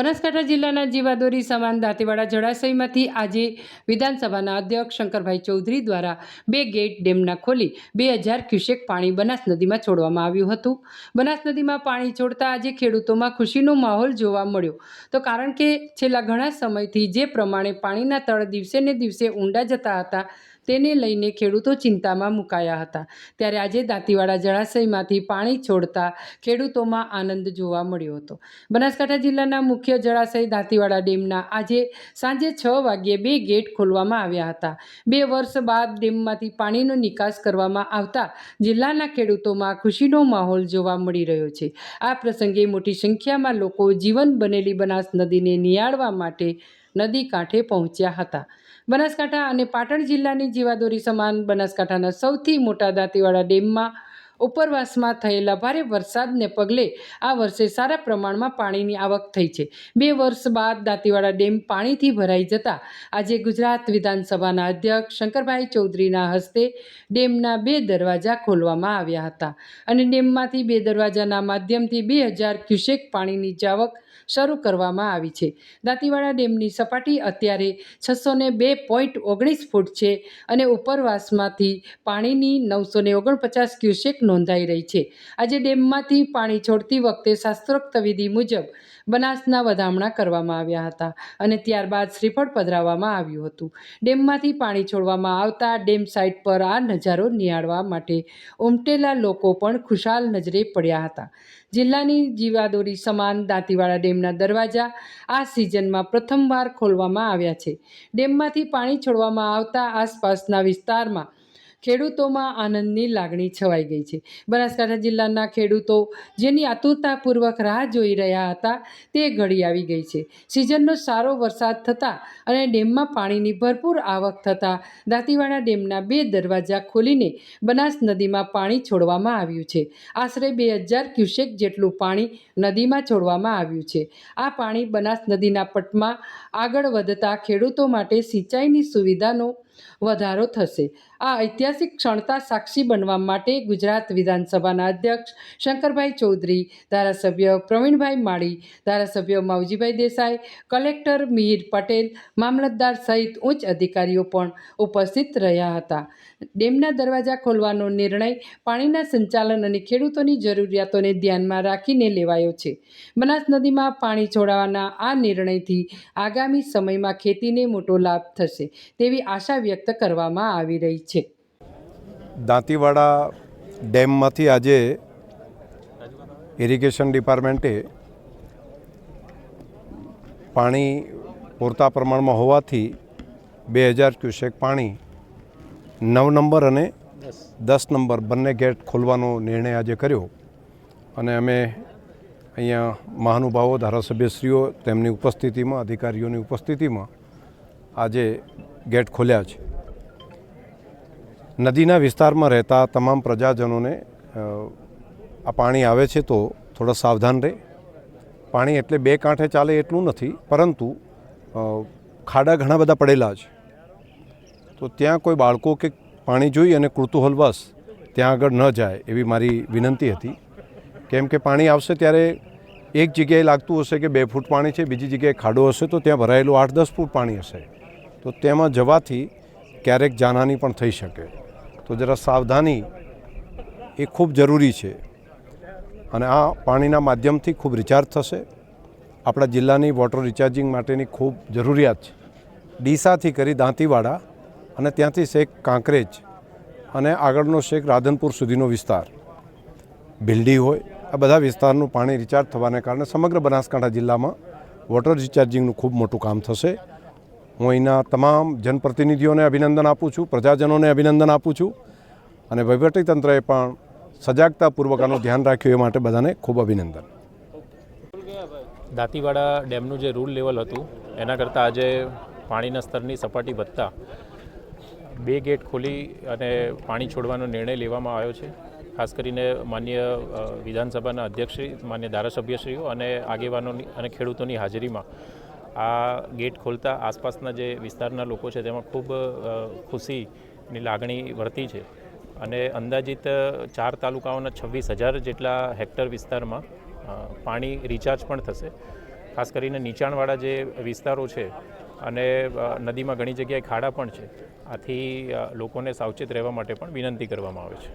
બનાસકાંઠા જિલ્લાના જીવાદોરી સમાન દાંતીવાડા જળાશયમાંથી આજે વિધાનસભાના અધ્યક્ષ શંકરભાઈ ચૌધરી દ્વારા બે ગેટ ડેમના ખોલી બે હજાર ક્યુસેક પાણી બનાસ નદીમાં છોડવામાં આવ્યું હતું. બનાસ નદીમાં પાણી છોડતા આજે ખેડૂતોમાં ખુશીનો માહોલ જોવા મળ્યો. તો કારણ કે છેલ્લા ઘણા સમયથી જે પ્રમાણે પાણીના તળ દિવસે ને દિવસે ઊંડા જતા હતા તેને લઈને ખેડૂતો ચિંતામાં મુકાયા હતા. ત્યારે આજે દાંતીવાડા જળાશયમાંથી પાણી છોડતા ખેડૂતોમાં આનંદ જોવા મળ્યો હતો. બનાસકાંઠા જિલ્લાના મુખ્ય જળાશય દાંતીવાડા ડેમના આજે સાંજે છ વાગ્યે બે ગેટ ખોલવામાં આવ્યા હતા. બે વર્ષ બાદ ડેમમાંથી પાણીનો નિકાસ કરવામાં આવતા જિલ્લાના ખેડૂતોમાં ખુશીનો માહોલ જોવા મળી રહ્યો છે. આ પ્રસંગે મોટી સંખ્યામાં લોકો જીવન બનેલી બનાસ નદીને નિહાળવા માટે નદી કાંઠે પહોંચ્યા હતા. બનાસકાંઠા અને પાટણ જિલ્લાની જીવાદોરી સમાન બનાસકાંઠાના સૌથી મોટા દાંતીવાડા ડેમમાં ઉપરવાસમાં થયેલા ભારે વરસાદને પગલે આ વર્ષે સારા પ્રમાણમાં પાણીની આવક થઈ છે. બે વર્ષ બાદ દાંતીવાડા ડેમ પાણીથી ભરાઈ જતા આજે ગુજરાત વિધાનસભાના અધ્યક્ષ શંકરભાઈ ચૌધરીના હસ્તે ડેમના બે દરવાજા ખોલવામાં આવ્યા હતા અને ડેમમાંથી બે દરવાજાના માધ્યમથી બે હજાર ક્યુસેક પાણીની જાવક શરૂ કરવામાં આવી છે. દાંતીવાડા ડેમની સપાટી અત્યારે છસો ને બે પોઈન્ટ ઓગણીસ ફૂટ છે અને ઉપરવાસમાંથી પાણીની નવસો ને ઓગણપચાસ ક્યુસેક નોંધાઈ રહી છે. આજે ડેમમાંથી પાણી છોડતી વખતે શાસ્ત્રોક્ત વિધિ મુજબ બનાસના વધામણા કરવામાં આવ્યા હતા અને ત્યારબાદ શ્રીફળ પધરાવવામાં આવ્યું હતું. ડેમમાંથી પાણી છોડવામાં આવતા ડેમ સાઇટ પર આ નજારો નિહાળવા માટે ઉમટેલા લોકો પણ ખુશાલ નજરે પડ્યા હતા. જિલ્લાની જીવાદોરી સમાન દાંતીવાડા ડેમના દરવાજા આ સિઝનમાં પ્રથમવાર ખોલવામાં આવ્યા છે. ડેમમાંથી પાણી છોડવામાં આવતા આસપાસના વિસ્તારમાં ખેડૂતોમાં આનંદની લાગણી છવાઈ ગઈ છે. બનાસકાંઠા જિલ્લાના ખેડૂતો જેની આતુરતાપૂર્વક રાહ જોઈ રહ્યા હતા, તે ઘડી આવી ગઈ છે. સિઝનનો સારો વરસાદ થતાં અને ડેમમાં પાણીની ભરપૂર આવક થતાં દાંતીવાડા ડેમના બે દરવાજા ખોલીને બનાસ નદીમાં પાણી છોડવામાં આવ્યું છે. આશરે બે હજાર ક્યુસેક જેટલું પાણી નદીમાં છોડવામાં આવ્યું છે. આ પાણી બનાસ નદીના પટમાં આગળ વધતા ખેડૂતો માટે સિંચાઈની સુવિધાનો વધારો થશે. આ ઐતિહાસિક ક્ષણતા સાક્ષી બનવા માટે ગુજરાત વિધાનસભાના અધ્યક્ષ શંકરભાઈ ચૌધરી, ધારાસભ્ય પ્રવીણભાઈ માળી, ધારાસભ્ય માવજીભાઈ દેસાઈ, કલેક્ટર મિહિર પટેલ, મામલતદાર સહિત ઉચ્ચ અધિકારીઓ પણ ઉપસ્થિત રહ્યા હતા. ડેમના દરવાજા ખોલવાનો નિર્ણય પાણીના સંચાલન અને ખેડૂતોની જરૂરિયાતોને ધ્યાનમાં રાખીને લેવાયો છે. બનાસ નદીમાં પાણી છોડાવવાના આ નિર્ણયથી આગામી સમયમાં ખેતીને મોટો લાભ થશે તેવી આશા વ્યક્ત કરવામાં આવી રહી છે. દાંતીવાડા ડેમમાંથી આજે ઇરિગેશન ડિપાર્ટમેન્ટે પાણી પૂરતા પ્રમાણમાં હોવાથી બે હજાર ક્યુસેક પાણી નવ નંબર અને દસ નંબર બંને ગેટ ખોલવાનો નિર્ણય આજે કર્યો. અને અમે અહીંયા મહાનુભાવો, ધારાસભ્યશ્રીઓ તેમની ઉપસ્થિતિમાં, અધિકારીઓની ઉપસ્થિતિમાં આજે ગેટ ખોલ્યા છે. નદીના વિસ્તારમાં રહેતા તમામ પ્રજાજનોને આ પાણી આવે છે તો થોડા સાવધાન રહે. પાણી એટલે બે કાંઠે ચાલે એટલું નથી, પરંતુ ખાડા ઘણા બધા પડેલા છે. તો ત્યાં કોઈ બાળકો કે પાણી જોઈ અને કુર્તુહલવશ ત્યાં આગળ ન જાય એવી મારી વિનંતી હતી. કેમ કે પાણી આવશે ત્યારે એક જગ્યાએ લાગતું હશે કે બે ફૂટ પાણી છે, બીજી જગ્યાએ ખાડો હશે તો ત્યાં ભરાયેલું આઠ દસ ફૂટ પાણી હશે. તો તેમાં જવાથી ક્યારેક જાનહાની પણ થઈ શકે. તો જરા સાવધાની એ ખૂબ જરૂરી છે. અને આ પાણીના માધ્યમથી ખૂબ રિચાર્જ થશે. આપણા જિલ્લાની વોટર રિચાર્જિંગ માટેની ખૂબ જરૂરિયાત છે. ડીસાથી કરી દાંતીવાડા અને ત્યાંથી શેખ કાંકરેજ અને આગળનો શેખ રાધનપુર સુધીનો વિસ્તાર. ભીલડી હોય, આ બધા વિસ્તારનું પાણી રિચાર્જ થવાને કારણે સમગ્ર બનાસકાંઠા જિલ્લામાં વોટર રિચાર્જિંગનું ખૂબ મોટું કામ થશે. હું અહીંના તમામ જનપ્રતિનિધિઓને અભિનંદન આપું છું, પ્રજાજનોને અભિનંદન આપું છું અને વહીવટીતંત્રએ પણ સજાગતાપૂર્વક આનું ધ્યાન રાખ્યું એ માટે બધાને ખૂબ અભિનંદન. દાંતીવાડા ડેમનું જે રૂલ લેવલ હતું, એના કરતાં આજે પાણીના સ્તરની સપાટી વધતા બે ગેટ ખોલી અને પાણી છોડવાનો નિર્ણય લેવામાં આવ્યો છે. ખાસ કરીને માન્ય વિધાનસભાના અધ્યક્ષશ્રી, માન્ય ધારાસભ્યશ્રીઓ અને આગેવાનોની અને ખેડૂતોની હાજરીમાં આ ગેટ ખોલતા આસપાસના જે વિસ્તારના લોકો છે, તેમાં ખૂબ ખુશીની લાગણી વર્તી છે. અને અંદાજિત ચાર તાલુકાઓના છવ્વીસ હજાર જેટલા હેક્ટર વિસ્તારમાં પાણી રિચાર્જ પણ થશે. ખાસ કરીને નીચાણવાળા જે વિસ્તારો છે અને નદીમાં ઘણી જગ્યાએ ખાડા પણ છે. આથી લોકોને સાવચેત રહેવા માટે પણ વિનંતી કરવામાં આવે છે.